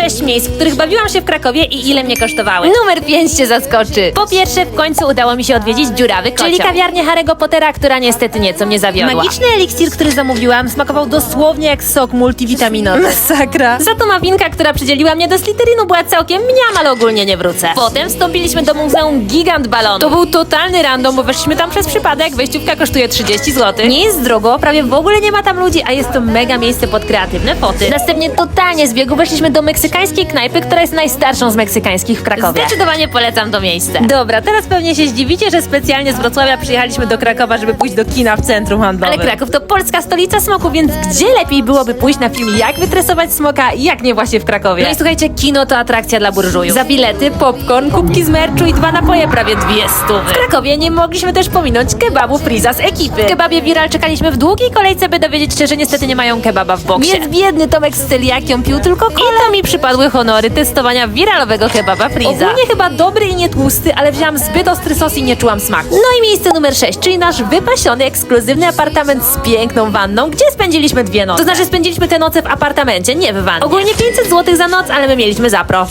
sześć miejsc, w których bawiłam się w Krakowie i ile mnie kosztowały. Numer 5 cię zaskoczy. Po pierwsze, w końcu udało mi się odwiedzić dziurawy kocioł. Czyli kawiarnię Harry'ego Pottera, która niestety nieco mnie zawiodła. Magiczny eliksir, który zamówiłam, smakował dosłownie jak sok multivitaminowy. Masakra. Za to mawinka, która przydzieliła mnie do Slytherinu była całkiem mniam, ale ogólnie nie wrócę. Potem wstąpiliśmy do Muzeum Gigant Balonu. To był totalny random, bo weszliśmy tam przez przypadek, wejściówka kosztuje 30 zł. Nie jest drogo, prawie w ogóle nie ma tam ludzi, a jest to mega miejsce pod kreatywne foty. Następnie totalnie z biegu weszliśmy do meksykańskiej knajpy, która jest najstarszą z meksykańskich w Krakowie. Zdecydowanie polecam to miejsce. Dobra, teraz pewnie się zdziwicie, że specjalnie z Wrocławia przyjechaliśmy do Krakowa, żeby pójść do kina w centrum handlowym. Ale Kraków to polska stolica smoku, więc gdzie lepiej byłoby pójść na film Jak wytresować smoka, jak nie właśnie w Krakowie. No i słuchajcie, kino to atrakcja dla burżujów. Za bilety, popcorn, kubki z merczu i dwa napoje prawie dwie stówy. W Krakowie nie mogliśmy też pominąć kebabu Friza z ekipy. W kebabie Viral czekaliśmy w długiej kolejce, by dowiedzieć się, że niestety nie mają kebaba w boksie. Więc biedny Tomek z celiakią pił tylko kolę. I to mi przypadły honory testowania wiralowego kebaba Friza. Ogólnie chyba dobry i nie tłusty, ale wzięłam zbyt ostry sos i nie czułam smaku. No i miejsce numer 6, czyli nasz wypasiony, ekskluzywny apartament z piękną wanną, gdzie spędziliśmy dwie noce. To znaczy spędziliśmy te noce w apartamencie, nie w wannie. Ogólnie 500 zł za noc, ale my mieliśmy zapro.